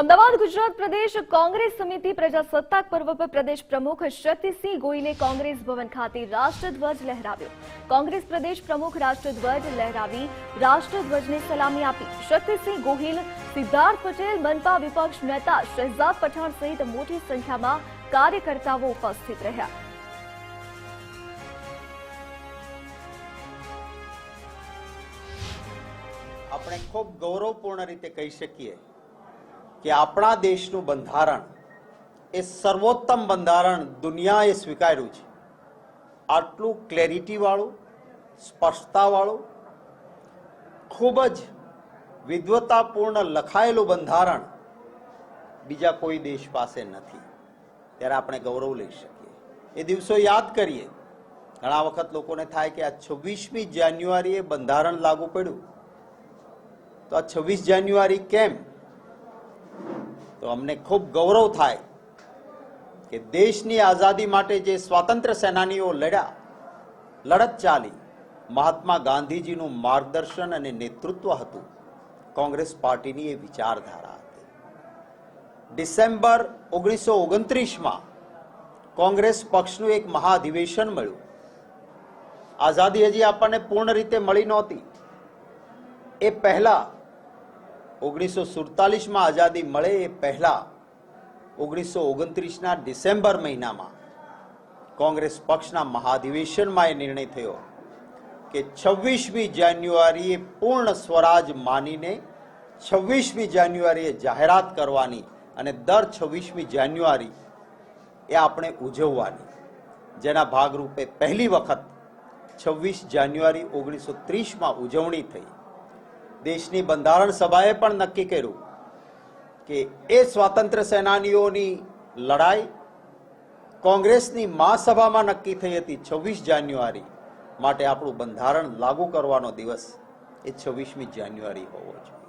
અમદાવાદ, ગુજરાત પ્રદેશ કોંગ્રેસ સમિતિ પ્રજાસત્તાક પર્વ પર પ્રદેશ પ્રમુખ શક્તિસિંહ ગોયલે કોંગ્રેસ ભવન ખાતે રાષ્ટ્રધ્વજ લહેરાવ્યો. કોંગ્રેસ પ્રદેશ પ્રમુખ રાષ્ટ્રધ્વજ લહેરાવી રાષ્ટ્રધ્વજને સલામી આપી. શક્તિસિંહ ગોહિલ, સિદ્ધાર્થ પટેલ, મનપા વિપક્ષ નેતા શહેજાદ પઠાણ સહિત મોટી સંખ્યામાં કાર્યકર્તાઓ ઉપસ્થિત રહ્યા. આપણે ખૂબ ગૌરવપૂર્ણ રીતે કહી શકીએ કે આપણા દેશનું બંધારણ એ સર્વોત્તમ બંધારણ દુનિયાએ સ્વીકાર્યું છે. આટલું ક્લેરિટીવાળું, સ્પષ્ટતાવાળું, ખૂબ જ વિદ્વતાપૂર્ણ લખાયેલું બંધારણ બીજા કોઈ દેશ પાસે નથી. ત્યારે આપણે ગૌરવ લઈ શકીએ. એ દિવસો યાદ કરીએ. ઘણા વખત લોકોને થાય કે આ છવ્વીસમી જાન્યુઆરીએ બંધારણ લાગુ પડ્યું. તો આ છવ્વીસ જાન્યુઆરી કેમ? તો અમને ખૂબ ગૌરવ થાય કે દેશની આઝાદી માટે જે સ્વાતંત્ર્ય સેનાનીઓ લડ્યા, લડત ચાલી, મહાત્મા ગાંધીજીનું માર્ગદર્શન અને નેતૃત્વ હતું, કોંગ્રેસ પાર્ટીની એ વિચારધારા હતી. ડિસેમ્બર ઓગણીસો ઓગણત્રીસમાં કોંગ્રેસ પક્ષનું એક મહાધિવેશન મળ્યું. આઝાદી હજી આપણને પૂર્ણ રીતે મળી નહોતી. એ પહેલા ઓગણીસો સુડતાલીસમાં આઝાદી મળે એ પહેલા ઓગણીસો ઓગણત્રીસના ડિસેમ્બર મહિનામાં કોંગ્રેસ પક્ષના મહાધિવેશનમાં એ નિર્ણય થયો કે છવ્વીસમી જાન્યુઆરીએ પૂર્ણ સ્વરાજ માનીને છવ્વીસમી જાન્યુઆરીએ જાહેરાત કરવાની અને દર છવ્વીસમી જાન્યુઆરી એ આપણે ઉજવવાની. જેના ભાગરૂપે પહેલી વખત છવ્વીસ જાન્યુઆરી ઓગણીસો ત્રીસમાં ઉજવણી થઈ. દેશની બંધારણ સભાએ પણ નક્કી કર્યું કે એ સ્વાતંત્ર્ય સેનાનીઓની લડાઈ કોંગ્રેસની મહાસભામાં નક્કી થઈ હતી છવ્વીસ જાન્યુઆરી માટે આપણું બંધારણ લાગુ કરવાનો દિવસ એ છવ્વીસમી જાન્યુઆરી હોવો જોઈએ.